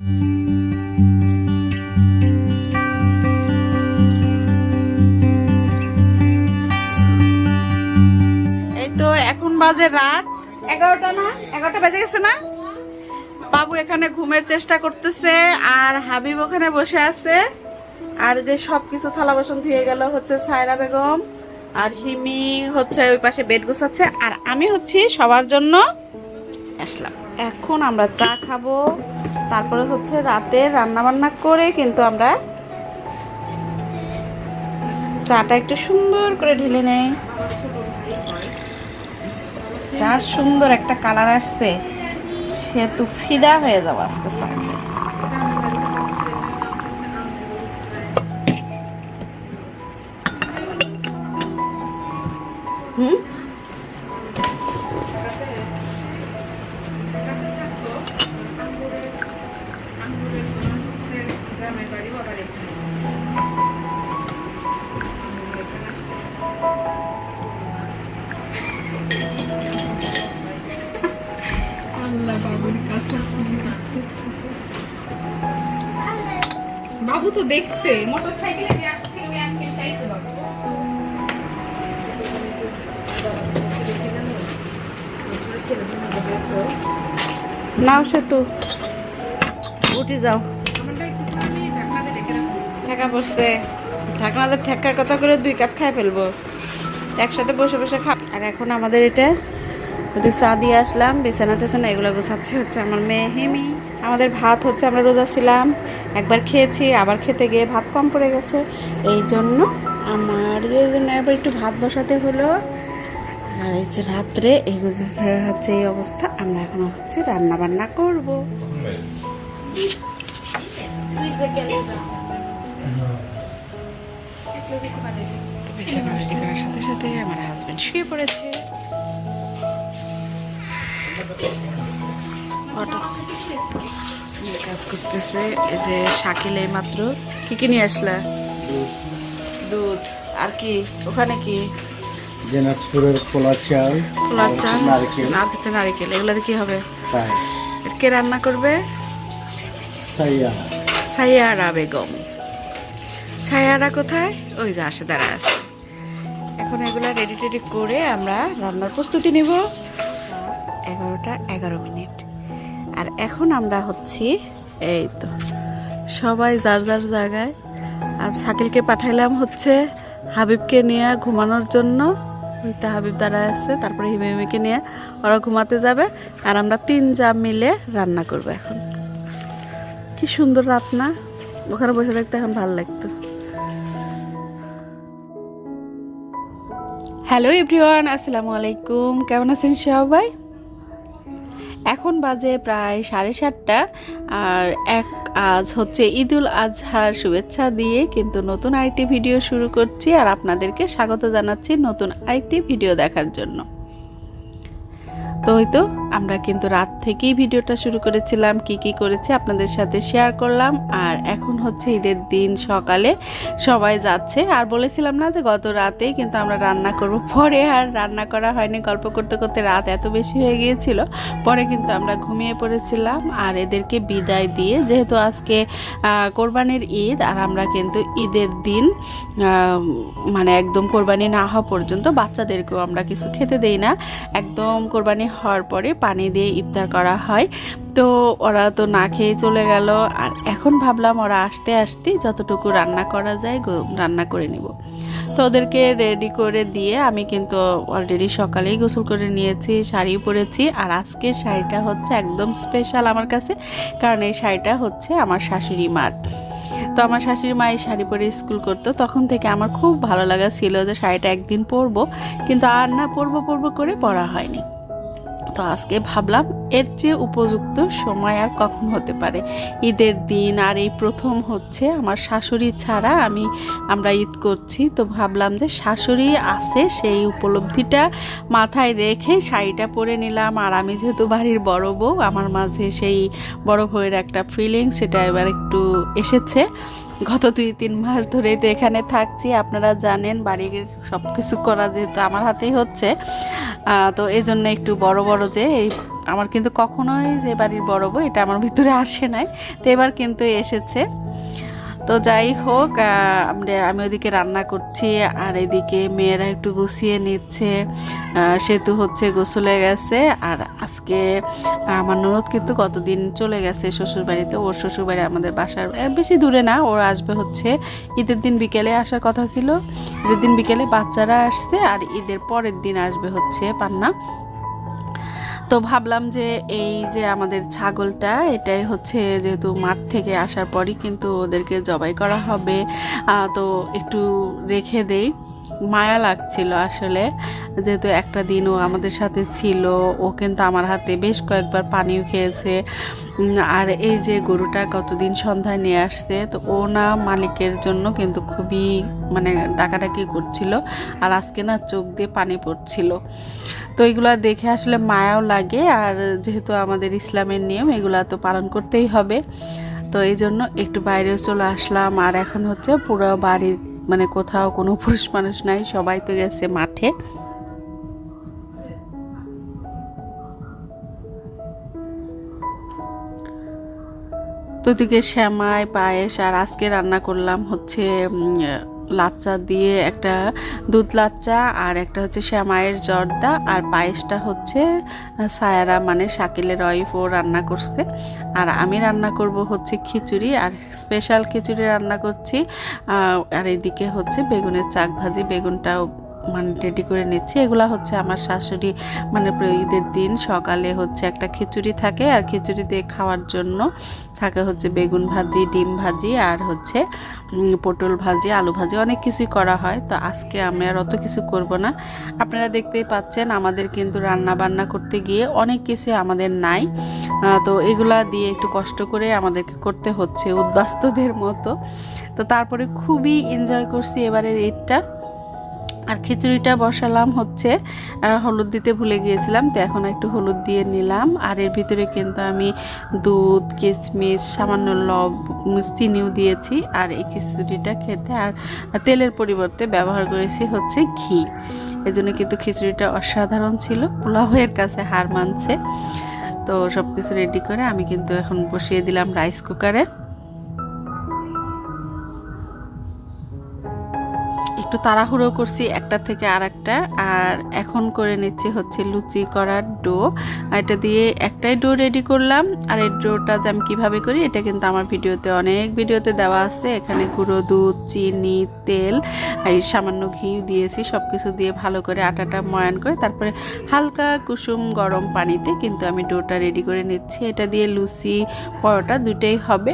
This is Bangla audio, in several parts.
এই তো এখন বাজে রাত। এগারোটা না? এগারোটা বেজে গেছে না? বাবু এখানে ঘুমের চেষ্টা করতেছে আর হাবিব ওখানে বসে আছে। আর যে সব কিছু থালা বাসন ধুয়ে গেল হচ্ছে সায়রা বেগম আর হিমি হচ্ছে ওই পাশে বেড গোছাচ্ছে। আর আমি হচ্ছি সবার জন্য। আসলাম। এখন আমরা চা খাব। তারপরে হচ্ছে রাতে রান্না বান্না করে কিন্তু আমরা চাটা একটু সুন্দর করে ঢেলে নেই। যা সুন্দর একটা কালার আসছে, সে তো ফিদা হয়ে যাব আস্তে আস্তে। হুম? নাও সেতু। উঠে যাও। ঠেকা বসতে ঢাকনাতে ঠেকার কথা করে দুই কাপ খাই ফেলব। একসাথে বসে বসে খা আর এখন আমাদের এটা ওদিক চা দিয়ে আসলাম, বিছানা টেছানা এগুলো গোছাচ্ছে হচ্ছে আমার মেয়ে হিমি। আমাদের ভাত হচ্ছে আমরা রোজা ছিলাম, একবার খেয়েছি, আবার খেতে গিয়ে ভাত কম পড়ে গেছে। এই জন্য আমার জন্য আবার একটু ভাত বসাতে হলো। আর এই যে রাত্রে এইগুলো হচ্ছে এই অবস্থা, আমরা এখন হচ্ছে রান্না বান্না করব। সাথে সাথে আমার হাজবেন্ড শুয়ে পড়েছে। কাজ করতেছে, এই যে শাকিল এই মাত্র কি কি নিয়ে আসলা? দুধ। আর কি? ওখানে কি? দিনাজপুরের পোলা চাল খোলার চাল নারকেল। আর কিছু নারিকেল এগুলোতে কি হবে? তাই। কে রান্না করবে? সাইয়া ছায়ারা বেগম। ছায়ারা কোথায়? ওই যে আসে দাঁড়া আছে। এখন এগুলা রেডি টেডি করে আমরা রান্নার প্রস্তুতি নিব। এগারোটা এগারো মিনিট। আর এখন আমরা হচ্ছি এই তো সবাই যার যার জায়গায়। আর শাকিলকে পাঠাইলাম হচ্ছে হাবিবকে নিয়ে ঘুমানোর জন্য। ওইটা হাবিব দাঁড়ায় আছে, তারপরে হিমিমিকে নিয়ে ওরা ঘুমাতে যাবে আর আমরা তিন জাম মিলে রান্না করব এখন। কি সুন্দর রাত না? ওখানে বসে থাকতে এখন ভালো লাগতো। হ্যালো এভরিওয়ান, আসসালামু আলাইকুম। কেমন আছেন সবাই? এখন বাজে প্রায় সাড়ে সাতটা, আর এক আজ হচ্ছে ঈদুল আজহার শুভেচ্ছা দিয়ে কিন্তু নতুন আরেকটি ভিডিও শুরু করছি আর আপনাদেরকে স্বাগত জানাচ্ছি নতুন আরেকটি ভিডিও দেখার জন্য। তো ওই তো, আমরা কিন্তু রাত থেকেই ভিডিওটা শুরু করেছিলাম, কি কি করেছি আপনাদের সাথে শেয়ার করলাম, আর এখন হচ্ছে ঈদের দিন সকালে সবাই যাচ্ছে। আর বলেছিলাম না যে গত রাতে কিন্তু আমরা রান্না করব, পরে আর রান্না করা হয়নি, গল্প করতে করতে রাত এত বেশি হয়ে গিয়েছিল, পরে কিন্তু আমরা ঘুমিয়ে পড়েছিলাম, আর এদেরকে বিদায় দিয়ে যেহেতু আজকে কোরবানির ঈদ, আর আমরা কিন্তু ঈদের দিন মানে একদম কোরবানি না হওয়া পর্যন্ত বাচ্চাদেরকেও আমরা কিছু খেতে দেই না, একদম কোরবানি হওয়ার পরে পানি দিয়ে ইফতার করা হয়। তো ওরা তো না খেয়ে চলে গেল। আর এখন ভাবলাম ওরা আসতে আসতে যতটুকু রান্না করা যায় রান্না করে নিব। তো ওদেরকে রেডি করে দিয়ে আমি কিন্তু অলরেডি সকালেই গোসল করে নিয়েছি, শাড়ি পরেছি। আর আজকের শাড়িটা হচ্ছে একদম স্পেশাল আমার কাছে, কারণ এই শাড়িটা হচ্ছে আমার শাশুড়ি মার। তো আমার শাশুড়ি মা এই শাড়ি পরে স্কুল করতো। তখন থেকে আমার খুব ভালো লাগা ছিল যে শাড়িটা একদিন পরবো। কিন্তু আর না পরবো পরবো করে পরা হয়নি। তো আজকে ভাবলাম এর চেয়ে উপযুক্ত সময় আর কখন হতে পারে। ঈদের দিন আর এই প্রথম হচ্ছে আমার শাশুড়ি ছাড়া আমি, আমরা ঈদ করছি, তো ভাবলাম যে শাশুড়ি আছে সেই উপলব্ধিটা মাথায় রেখে শাড়িটা পরে নিলাম। আর আমি যেহেতু বাড়ির বড় বউ, আমার মাঝে সেই বড় বউয়ের একটা ফিলিং সেটা এবার একটু এসেছে। গত দুই, তিন মাস ধরেই তো এখানে থাকছি, আপনারা জানেন বাড়ির সব কিছু করা যেহেতু আমার হাতেই হচ্ছে। তো এই জন্য একটু বড় বড় যে এই আমার কিন্তু কখনোই যে বাড়ির বড় বউ, এটা আমার ভিতরে আসে নাই। তো এবার কিন্তু এসেছে। তো যাই হোক আমরা, আমি ওদিকে রান্না করছি, আর এদিকে মেয়েরা একটু গুছিয়ে নিচ্ছে। সেতু হচ্ছে গোসলে গেছে, আর আজকে আমার ননদ কিন্তু কতদিন চলে গেছে শ্বশুরবাড়িতে, ওর শ্বশুরবাড়ি আমাদের বাসার বেশি দূরে না, ওর আসবে হচ্ছে ঈদের দিন বিকেলে আসার কথা ছিল। ঈদের দিন বিকেলে বাচ্চারা আসছে, আর ঈদের পরের দিন আসবে হচ্ছে পান্না। তো ভাবলাম যে এই যে আমাদের ছাগলটা, এটাই হচ্ছে যেহেতু মাঠ থেকে আসার পরই কিন্তু ওদেরকে জবাই করা হবে। তো একটু রেখে দেই। মায়া লাগছিল আসলে। যেহেতু একটা দিন ও আমাদের সাথে ছিল, ও কিন্তু আমার হাতে বেশ কয়েকবার পানিও খেয়েছে। আর এই যে গরুটা কতদিন সন্ধ্যায় নিয়ে আসছে, তো ও না মালিকের জন্য কিন্তু খুবই মানে ডাকাডাকি করছিল, আর আজকে না চোখ দিয়ে পানি পড়ছিল। তো এগুলা দেখে আসলে মায়াও লাগে, আর যেহেতু আমাদের ইসলামের নিয়ম, এগুলা তো পালন করতেই হবে। তো এই জন্য একটু বাইরেও চলে আসলাম, আর এখন হচ্ছে পুরো বাড়ি মানে কোথাও কোনো পুরুষ মানুষ নাই, সবাই তো গেছে মাঠে। তো দিকে শ্যামায় পায়েস আর আজকে রান্না করলাম হচ্ছে লাচ্চা দিয়ে একটা দুধ লাচ্চা আর একটা হচ্ছে শ্যামায়ের জর্দা আর পায়েসটা হচ্ছে সায়ারা মানে শাকিলের ওয়াইফ ও রান্না করছে। আর আমি রান্না করব হচ্ছে খিচুড়ি আর স্পেশাল খিচুড়ি রান্না করছি আর এদিকে হচ্ছে বেগুনের চাক ভাজি, বেগুনটাও মানে রেডি করে নিচ্ছি। এগুলা হচ্ছে আমার শাশুড়ি মানে ঈদের দিন। সকালে হচ্ছে একটা খিচুড়ি থাকে আর খিচুড়ি দিয়ে খাওয়ার জন্য থাকে হচ্ছে বেগুন ভাজি, ডিম ভাজি আর হচ্ছে পটল ভাজি, আলু ভাজি অনেক কিছুই করা হয়। তো আজকে আমি আর অত কিছু করব না। আপনারা দেখতেই পাচ্ছেন আমাদের কিন্তু রান্না বান্না করতে গিয়ে অনেক কিছুই আমাদের নাই। তো এগুলা দিয়ে একটু কষ্ট করে আমাদেরকে করতে হচ্ছে উদ্বাস্তুদের মতো। তো তারপরে খুবই এনজয় করছি এবারের ঈদটা। আর খিচুড়িটা বসালাম হচ্ছে হলুদ দিতে ভুলে গিয়েছিলাম, তো এখন একটু হলুদ দিয়ে নিলাম। আর এর ভিতরে কিন্তু আমি দুধ, কিশমিশ, সামান্য লব, চিনিও দিয়েছি, আর এই খিচুড়িটা খেতে আর তেলের পরিবর্তে ব্যবহার করেছি হচ্ছে ঘি। এজন্য কিন্তু খিচুড়িটা অসাধারণ ছিল, পোলাওয়ের কাছে হার মানছে। তো সব কিছু রেডি করে আমি কিন্তু এখন বসিয়ে দিলাম রাইস কুকারে। একটু তাড়াহুড়ো করছি একটা থেকে আর একটা আর এখন করে নিচ্ছি হচ্ছে লুচি করার ডো। এটা দিয়ে একটাই ডো রেডি করলাম, আর এই ডোটা যে আমি কীভাবে করি, এটা কিন্তু আমার ভিডিওতে অনেক ভিডিওতে দেওয়া আছে। এখানে গুঁড়ো দুধ, চিনি, তেল এই সামান্য ঘি দিয়েছি সব কিছু দিয়ে ভালো করে আটাটা ময়ান করে, তারপরে হালকা কুসুম গরম পানিতে কিন্তু আমি ডোটা রেডি করে নিচ্ছি। এটা দিয়ে লুচি, পরোটা দুটোই হবে।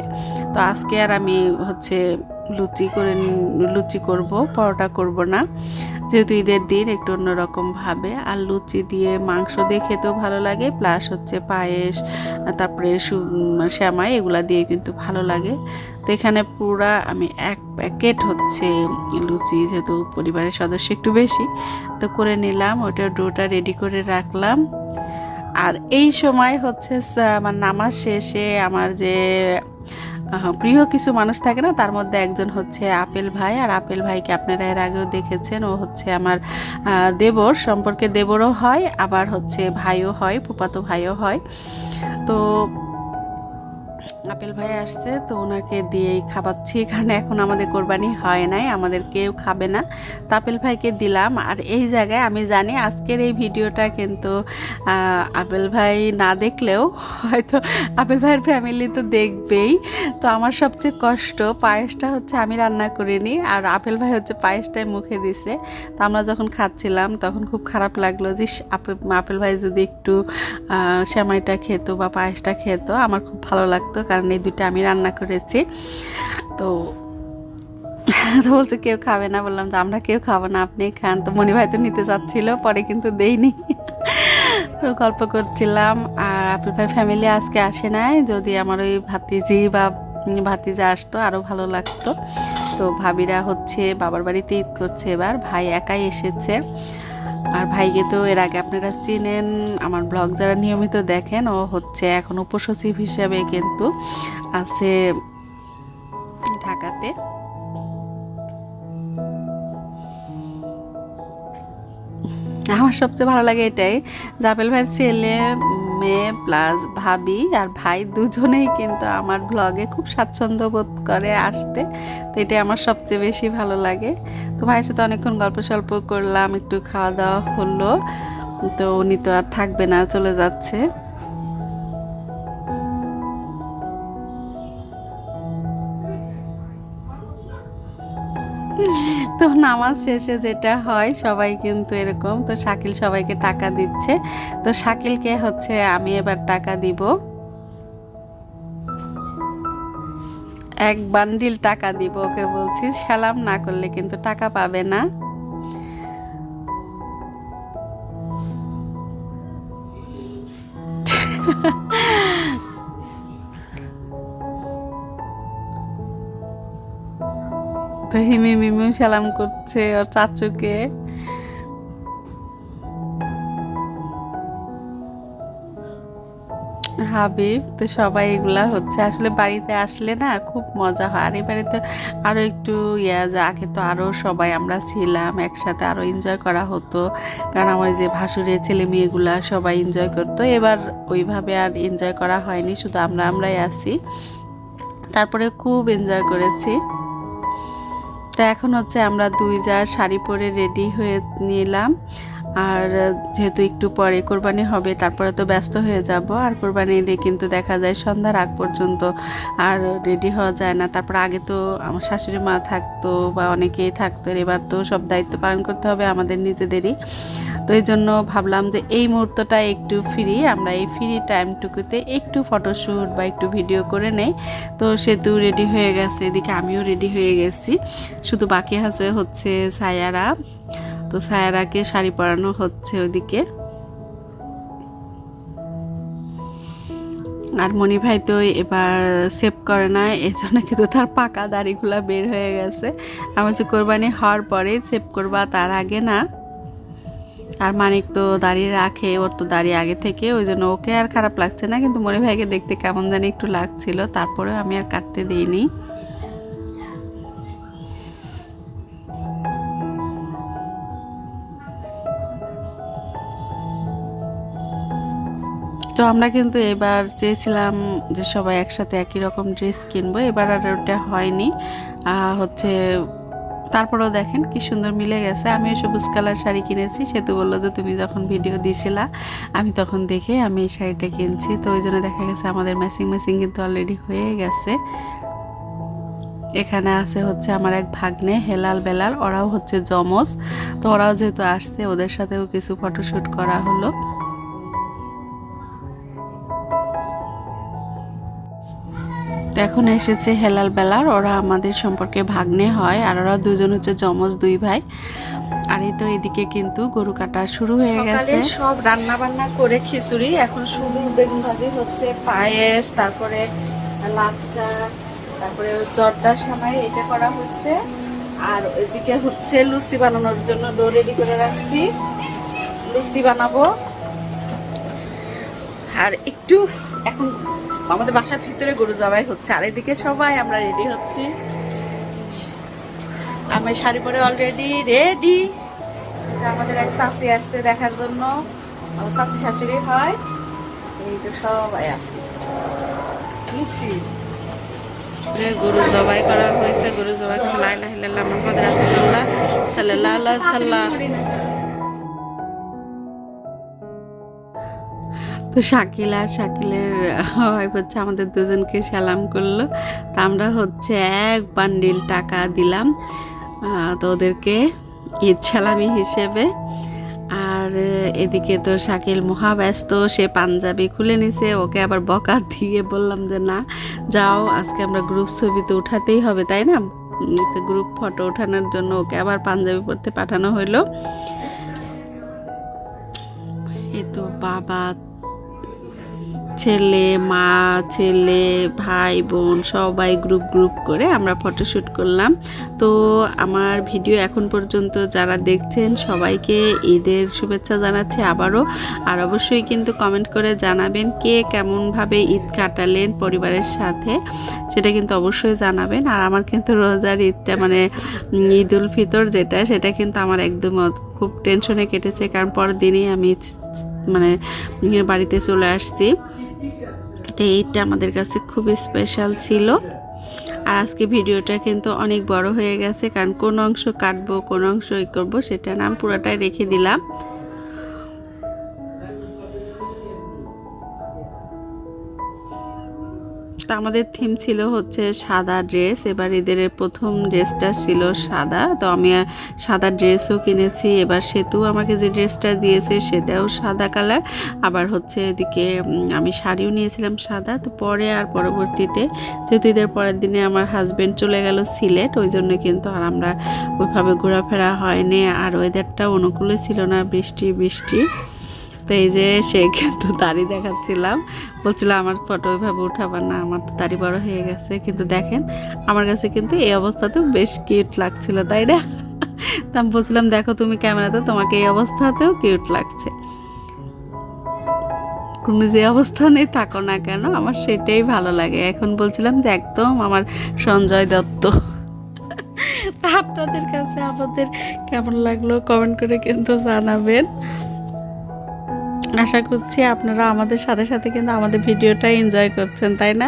তো আজকে আর আমি হচ্ছে লুচি করে লুচি করব, পরোটা করব না। যেহেতু ঈদের দিন একটু অন্যরকম ভাবে। আর লুচি দিয়ে মাংস দিয়ে খেতেও ভালো লাগে প্লাস হচ্ছে পায়েস তারপরে শ্যামাই, এগুলা দিয়ে কিন্তু ভালো লাগে। তো এখানে পুরা আমি এক প্যাকেট হচ্ছে লুচি, যেহেতু পরিবারের সদস্য একটু বেশি। তো করে নিলাম ওটা ডোটা রেডি করে রাখলাম। আর এই সময় হচ্ছে আমার নামাজ শেষে আমার যে প্রিয় কিছু মানুষ থাকে না, তার মধ্যে একজন হচ্ছে আপেল ভাই, আর আপেল ভাইকে আপনারা এর আগেও দেখেছেন, ও হচ্ছে আমার দেবর, সম্পর্কে দেবরও হয়, আবার হচ্ছে ভাইও হয়, ফুপাতো ভাইও হয়। তো আপেল ভাই আসছে তো ওনাকে দিয়েই খাওয়াচ্ছি কারণ এখন আমাদের কোরবানি হয় নাই আমাদের কেউ খাবে না। তো আপেল ভাইকে দিলাম আর এই জায়গায় আমি জানি আজকের এই ভিডিওটা কিন্তু আপেল ভাই না দেখলেও হয়তো আপেল ভাইয়ের ফ্যামিলি তো দেখবেই। তো আমার সবচেয়ে কষ্ট পায়েসটা হচ্ছে আমি রান্না করিনি আর আপেল ভাই হচ্ছে পায়েসটাই মুখে দিছে। তো আমরা যখন খাচ্ছিলাম তখন খুব খারাপ লাগল যে আপেল ভাই যদি একটু আহ, সেমাইটা খেতো বা পায়েসটা খেতো আমার খুব ভালো লাগতো কারণ এই দুটো আমি রান্না করেছি। তো তো বলছে, কেউ খাবে না। বললাম যে, আমরা কেউ খাব না, আপনি খান। তো মনি ভাই তো নিতে চাচ্ছিল, পরে কিন্তু দেইনি। তো গল্প করছিলাম, আর আপেল ভাইয়ের ফ্যামিলি আজকে আসে নাই। যদি আমার ওই ভাতিজি বা ভাতিজা আসতো আরও ভালো লাগতো। তো ভাবিরা হচ্ছে, বাবার বাড়িতে ঈদ করছে এবার, ভাই একাই এসেছে। আর ভাইকে তো এর আগে আপনারা চিনেন, আমার ব্লগ যারা নিয়মিত দেখেন, ও হচ্ছে এখন উপসচিব হিসাবে কিন্তু আছে ঢাকাতে। আমার সবচেয়ে ভালো লাগে এটাই, জাবেল ভাইয়ের ছেলে মেয়ে প্লাস ভাবি আর ভাই দুজনেই কিন্তু আমার ব্লগে খুব স্বাচ্ছন্দ্য বোধ করে আসতে। তো এটাই আমার সবচেয়ে বেশি ভালো লাগে। তো ভাইয়ের সাথে অনেকক্ষণ গল্প সল্প করলাম, একটু খাওয়া দাওয়া হলো। তো উনি তো আর থাকবে না, চলে যাচ্ছে। নামাজ শেষে যেটা হয়, সবাই কিন্তু এরকম। তো শাকিল সবাইকে টাকা দিচ্ছে। তো শাকিলকে হচ্ছে আমি এবার টাকা দিব। এক বান্ডিল টাকা দিব ওকে বলছি। সালাম না করলে কিন্তু টাকা পাবে না। হিমি সালাম করছে ওর চাচুকে। হাবিব, তো সবাই এগুলা হচ্ছে। আসলে বাড়িতে আসলে না খুব মজা হয়। আর এই বাড়িতে আরও একটু ইয়া যা, আগে তো আরও সবাই আমরা ছিলাম, একসাথে আরও এনজয় করা হতো। কারণ আমার যে ভাসুরের ছেলে মেয়েগুলা সবাই এনজয় করতো। এবার ওইভাবে আর এনজয় করা হয়নি, শুধু আমরা আমরাই আছি। তারপরে খুব এনজয় করেছি। তো এখন হচ্ছে আমরা দুই যা শাড়ি পরে রেডি হয়ে নিলাম। আর যেহেতু একটু পরে কোরবানি হবে, তারপরে তো ব্যস্ত হয়ে যাব। আর কোরবানি দিয়ে কিন্তু দেখা যায় সন্ধ্যার আগ পর্যন্ত আর রেডি হওয়া যায় না। তারপর আগে তো আমার শাশুড়ি মা থাকতো বা অনেকেই থাকতো, এবার তো সব দায়িত্ব পালন করতে হবে আমাদের নিজেদেরই। তো এই জন্য ভাবলাম যে এই মুহূর্তটা একটু ফ্রি আমরা এই ফ্রি টাইমটুকুতে একটু ফটোশ্যুট বা একটু ভিডিও করে নেই। তো সেতু রেডি হয়ে গেছে, এদিকে আমিও রেডি হয়ে গেছি। শুধু বাকি আছে হচ্ছে সায়ারা। তো সায়ারাকে শাড়ি পরানো হচ্ছে ওদিকে। আর মণি ভাই তো এবার সেভ করে না এই জন্য কিন্তু তার পাকা দাড়িগুলা বের হয়ে গেছে। আমি হচ্ছে কোরবানি হওয়ার পরে সেভ করবা, তার আগে না। আর মানিক তো দাঁড়িয়ে রাখে, ওর তো দাঁড়িয়ে আগে থেকে, ওই জন্য ওকে আর খারাপ লাগছে না, কিন্তু মনে ভাইকে দেখতে কেমন জানি একটু লাগছিল, তারপরেও আমি আর কাটতে দিইনি। তো আমরা কিন্তু এবার চেয়েছিলাম যে সবাই একসাথে একই রকম ড্রেস কিনবো, এবার আর ওটা হয়নি। হচ্ছে তারপরেও দেখেন কি সুন্দর মিলে গেছে। আমি সবুজ কালার শাড়ি কিনেছি। সে তো বলল যে, তুমি যখন ভিডিও দিছিলা, আমি তখন দেখে আমি এই শাড়িটা কিনছি। তো ওই জন্য দেখা গেছে আমাদের ম্যাচিং ম্যাচিং কিন্তু অলরেডি হয়ে গেছে। এখানে আছে হচ্ছে আমার এক ভাগ্নে, হেলাল বেলাল। ওরাও হচ্ছে জমজ তো ওরাও যেহেতু আসছে, ওদের সাথেও কিছু ফটোশ্যুট করা হলো। তো এখন এসেছে হেলাল বেলার ওরা আমাদের সম্পর্কে ভাগ্নে হয় আর ওরা দুজন হচ্ছে জমজ দুই ভাই। আর এই তো এদিকে কিন্তু গরু কাটা শুরু হয়ে গেছে। সব রান্না বান্না করে খিচুড়ি এখন শুধু বেগুন ভাজি হচ্ছে পায়েস তারপরে লাচ্চা তারপরে জর্দার সময় এটা করা হচ্ছে। আর ওইদিকে হচ্ছে লুচি বানানোর জন্য ডো রেডি করে রাখছি। লুচি বানাবো। আর একটু এখন আমাদের বাসার ভিতরে গরু জবাই হচ্ছে। আর এদিকে সবাই আমরা রেডি হচ্ছি। আমি শাড়ি পরে অলরেডি রেডি আমাদের এক চাষি আসছে দেখার জন্য। চাচি শাশুড়ি হয়। এই তো সবাই আছে। গরু জবাই করা হয়েছে। গরু জবাই করছে। লাইলা হিল্লাল্লাহ মোহাম্মদ রাসূলুল্লাহ সাল্লাহ আলাইহি তো শাকিল আর শাকিলের ওয়াইফ হচ্ছে আমাদের দুজনকে সালাম করল। তা আমরা হচ্ছে এক বান্ডিল টাকা দিলাম তো ওদেরকে ঈদ সালামি হিসেবে। আর এদিকে তো শাকিল মহাব্যস্ত, সে পাঞ্জাবি খুলে নিছে, ওকে আবার বকা দিয়ে বললাম যে, না, যাও, আজকে আমরা গ্রুপ ছবি তো উঠাতেই হবে, তাই না? তো গ্রুপ ফটো ওঠানোর জন্য ওকে আবার পাঞ্জাবি পরতে পাঠানো হলো এই তো বাবা ছেলে, মা, ছেলে, ভাই, বোন সবাই গ্রুপ গ্রুপ করে আমরা ফটোশ্যুট করলাম। তো আমার ভিডিও এখন পর্যন্ত যারা দেখছেন সবাইকে ঈদের শুভেচ্ছা জানাচ্ছি আবারও। আর অবশ্যই কিন্তু কমেন্ট করে জানাবেন কে কেমনভাবে ঈদ কাটালেন পরিবারের সাথে, সেটা কিন্তু অবশ্যই জানাবেন। আর আমার কিন্তু রোজার ঈদটা মানে ঈদ উল ফিতর যেটা, সেটা কিন্তু আমার একদম খুব টেনশনে কেটেছে। কারণ পরের দিনই আমি মানে বাড়িতে চলে আসছি। এইটা আমাদের কাছে খুব স্পেশাল ছিল। আর আজকে ভিডিওটা কিন্তু অনেক বড় হয়ে গেছে, কারণ কোন অংশ কাটবো, কোন অংশ ই করব, সেটা নাম পুরোটাই রেখে দিলাম। আমাদের থিম ছিল হচ্ছে সাদা ড্রেস এবার এদের প্রথম ড্রেসটা ছিল সাদা। তো আমি সাদা ড্রেসও কিনেছি, এবার সেতু আমাকে যে ড্রেসটা দিয়েছে সেটাও সাদা কালার আবার হচ্ছে এদিকে আমি শাড়িও নিয়েছিলাম সাদা। তো পরে আর পরবর্তীতে, যেহেতু ঈদের পরের দিনে আমার হাজব্যান্ড চলে গেল সিলেট, ওই জন্য কিন্তু আর আমরা ওইভাবে ঘোরাফেরা হয়নি। আর ওয়েদারটা অনুকূলে ছিল না, বৃষ্টি বৃষ্টি। তো এই যে সে কিন্তু দাড়ি দেখাচ্ছিলাম। বলছিলাম আমার ফটো ওইভাবে উঠাবার না, আমার তো দাড়ি বড় হয়ে গেছে। কিন্তু দেখেন, আমার কাছে কিন্তু এই অবস্থাতেও বেশ কিউট লাগছিল, তাই না? তা আমি বলছিলাম, দেখো তুমি ক্যামেরাতে, তোমাকে এই অবস্থাতেও কিউট লাগছে। তুমি যে অবস্থানেই থাকো না কেন, আমার সেটাই ভালো লাগে। এখন বলছিলাম যে, একদম আমার সঞ্জয় দত্ত। আপনাদের কাছে আপনাদের কেমন লাগল কমেন্ট করে কিন্তু জানাবেন। আশা করছি আপনারা আমাদের সাথে সাথে কিন্তু আমাদের ভিডিওটা এনজয় করছেন তাই না?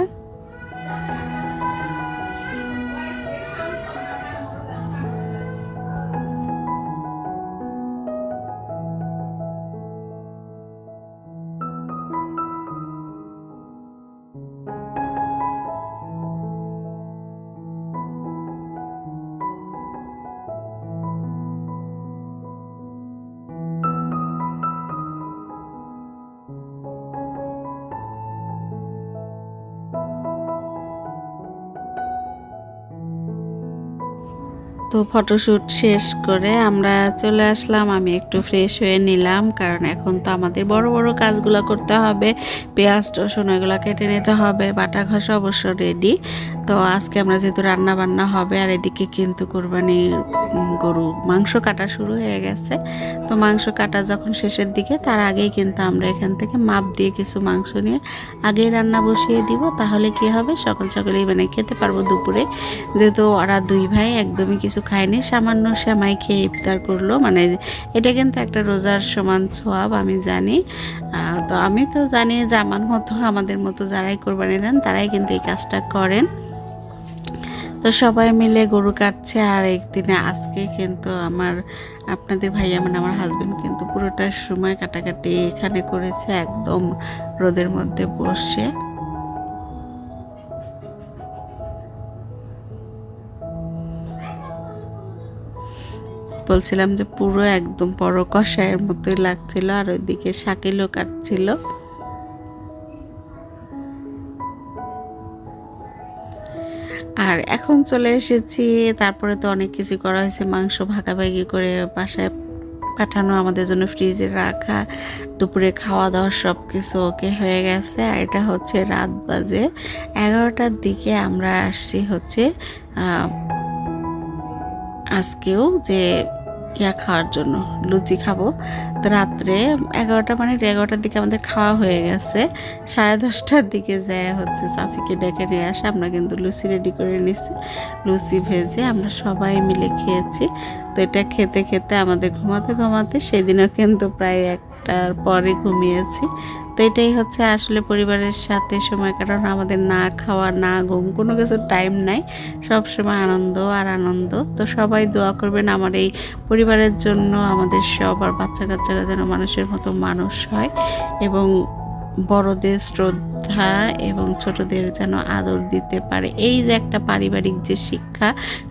তো ফটোশ্যুট শেষ করে আমরা চলে আসলাম। আমি একটু ফ্রেশ হয়ে নিলাম কারণ এখন তো আমাদের বড় বড় কাজগুলো করতে হবে। পেঁয়াজ, রসুন এগুলো কেটে নিতে হবে বাটা ঘষা অবশ্য রেডি তো আজকে আমরা যেহেতু রান্না বান্না হবে আর এদিকে কিন্তু কোরবানির গরু মাংস কাটা শুরু হয়ে গেছে। তো মাংস কাটা যখন শেষের দিকে, তার আগেই কিন্তু আমরা এখান থেকে মাপ দিয়ে কিছু মাংস নিয়ে আগেই রান্না বসিয়ে দিব। তাহলে কি হবে? সকাল সকালেই মানে খেতে পারব দুপুরে। যেহেতু ওরা দুই ভাই, একদমই কিছু খায়নি, সামান্য সেমাই খেয়ে ইফতার করল। মানে এটা কিন্তু একটা রোজার সমান সোয়াব, আমি জানি। তো আমি তো জানি যে আমার মতো, আমাদের মতো যারাই কোরবানি দেন, তারাই কিন্তু এই কাজটা করেন। তো সবাই মিলে গরু কাটছে, আর একদিনে আজকে কিন্তু আমার আপনাদের ভাইয়া মানে আমার হাজবেন্ড কিন্তু পুরোটা সময় কাটাকাটি এখানে করেছে, একদম রোদের মধ্যে বসে। বলছিলাম যে পুরো একদম বড় কষায়ের মতোই লাগছিল আর ওইদিকে শাকিলও কাটছিল। আর এখন চলে এসেছি, তারপরে তো অনেক কিছু করা হয়েছে, মাংস ভাগাভাগি করে বাসায় পাঠানো, আমাদের জন্য ফ্রিজে রাখা, দুপুরে খাওয়া দাওয়া সব কিছু ওকে হয়ে গেছে। আর এটা হচ্ছে রাত বাজে এগারোটার দিকে আমরা আসছি হচ্ছে আজকেও যে ইয়া খাওয়ার জন্য। লুচি খাব। তো রাত্রে এগারোটা মানে এগারোটার দিকে আমাদের খাওয়া হয়ে গেছে। সাড়ে দশটার দিকে যায় হচ্ছে চাচিকে ডেকে নিয়ে আসে, আমরা কিন্তু লুচি রেডি করে নিছি। লুচি ভেজে আমরা সবাই মিলে খেয়েছি। তো এটা খেতে খেতে আমাদের ঘুমাতে ঘুমাতে সেদিনও কিন্তু প্রায় একটার পরে ঘুমিয়েছি। তো এটাই হচ্ছে আসলে পরিবারের সাথে সময় কাটানো। আমাদের না খাওয়া, না ঘুম, কোনো কিছু টাইম নাই। সব সময় আনন্দ আর আনন্দ। তো সবাই দোয়া করবেন আমার এই পরিবারের জন্য, আমাদের সবার বাচ্চা কাচ্চারা যেন মানুষের মতো মানুষ হয় এবং বড়দের শ্রদ্ধা এবং ছোটদের যেন আদর দিতে পারে। এই যে একটা পারিবারিক যে শিক্ষা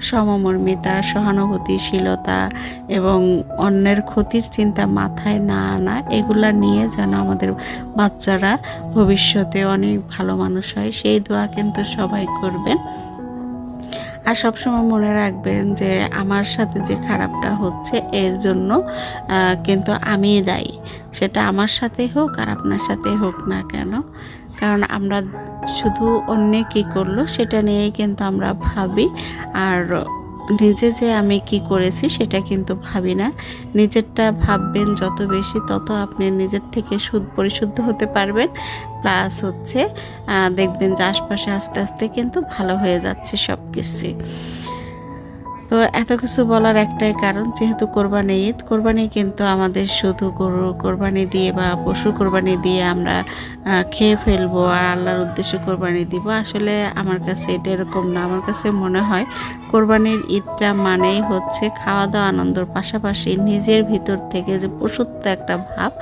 সমমর্মিতা সহানুভূতিশীলতা এবং অন্যের ক্ষতির চিন্তা মাথায় না আনা, এগুলা নিয়ে যেন আমাদের বাচ্চারা ভবিষ্যতে অনেক ভালো মানুষ হয়, সেই দোয়া কিন্তু সবাই করবেন। আর সবসময় মনে রাখবেন যে আমার সাথে যে খারাপটা হচ্ছে, এর জন্য কিন্তু আমি দায়ী। সেটা আমার সাথে হোক আর আপনার সাথে হোক না কেন। কারণ আমরা শুধু অন্য কী করল সেটা নিয়েই কিন্তু আমরা ভাবি। আর নিজে যে আমি কি করেছি সেটা কিন্তু ভাবি না। নিজেরটা ভাববেন যত বেশি তত আপনি নিজের থেকে সুদ পরিশুদ্ধ হতে পারবেন। প্লাস হচ্ছে দেখবেন যে আশপাশে আস্তে আস্তে কিন্তু ভালো হয়ে যাচ্ছে সব কিছুই তো এত কিছু বলার একটাই কারণ, যেহেতু কোরবানি ঈদ, কোরবানি কিন্তু আমাদের শুধু গরু কোরবানি দিয়ে বা পশু কোরবানি দিয়ে আমরা খেয়ে ফেলব আর আল্লাহর উদ্দেশ্যে কোরবানি দিব। আসলে আমার কাছে এটা এরকম না। আমার কাছে মনে হয় কোরবানির ঈদটা মানেই হচ্ছে খাওয়া দাওয়া আনন্দর পাশাপাশি নিজের ভিতর থেকে যে পশুত্ব একটা ভাব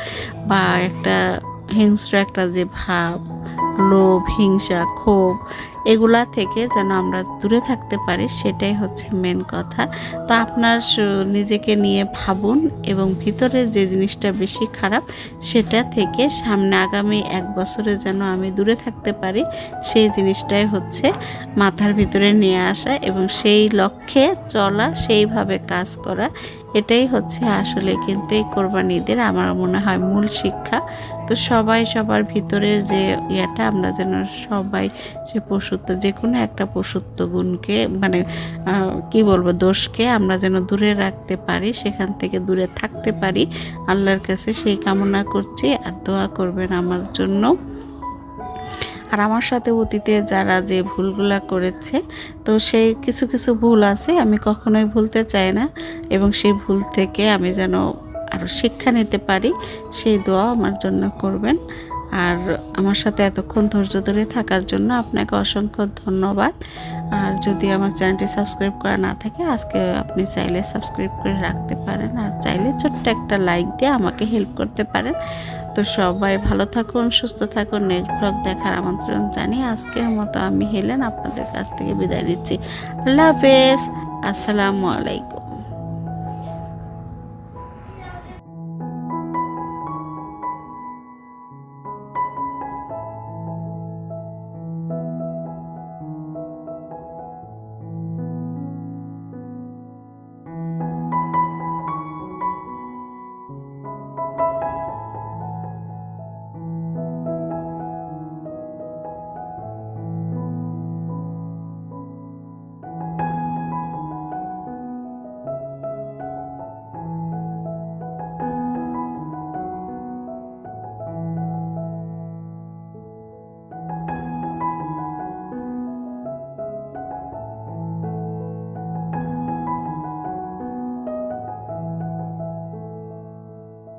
বা একটা হিংস্র একটা যে ভাব, লোভ, হিংসা, ক্ষোভ এগুলা থেকে যেন আমরা দূরে থাকতে পারি, সেটাই হচ্ছে মেন কথা। তো আপনার নিজেকে নিয়ে ভাবুন এবং ভিতরে যে জিনিসটা বেশি খারাপ, সেটা থেকে সামনে আগামী এক বছরে যেন আমি দূরে থাকতে পারি, সেই জিনিসটাই হচ্ছে মাথার ভিতরে নিয়ে আসা এবং সেই লক্ষ্যে চলা, সেইভাবে কাজ করা এটাই হচ্ছে আসলে কিন্তু এই কোরবানিদের আমার মনে হয় মূল শিক্ষা। তো সবাই সবার ভিতরের যে ইয়েটা, আমরা যেন সবাই যে পশুত্ব যে কোনো একটা পশুত্ব গুণকে মানে কি বলব, দোষকে আমরা যেন দূরে রাখতে পারি, সেখান থেকে দূরে থাকতে পারি। আল্লাহর কাছে সেই কামনা করছি, আর দোয়া করবেন আমার জন্য। আর আমার সাথে অতীতে যারা যে ভুলগুলো করেছে, তো সেই কিছু কিছু ভুল আছে, আমি কখনোই ভুলতে চাই না। এবং সেই ভুল থেকে আমি যেন আরও শিক্ষা নিতে পারি, সেই দোয়া আমার জন্য করবেন। আর আমার সাথে এতক্ষণ ধৈর্য ধরে থাকার জন্য আপনাকে অসংখ্য ধন্যবাদ। আর যদি আমার চ্যানেলটি সাবস্ক্রাইব করা না থাকে, আজকে আপনি চাইলে সাবস্ক্রাইব করে রাখতে পারেন। আর চাইলে ছোট্ট একটা লাইক দিয়ে আমাকে হেল্প করতে পারেন। তো সবাই ভালো থাকুন, সুস্থ থাকুন। নেক্সট ব্লগ দেখার আমন্ত্রণ জানিয়ে আজকের মতো আমি হেলেন আপনাদের কাছ থেকে বিদায় নিচ্ছি। আল্লাহ হাফেজ। আসসালামু আলাইকুম।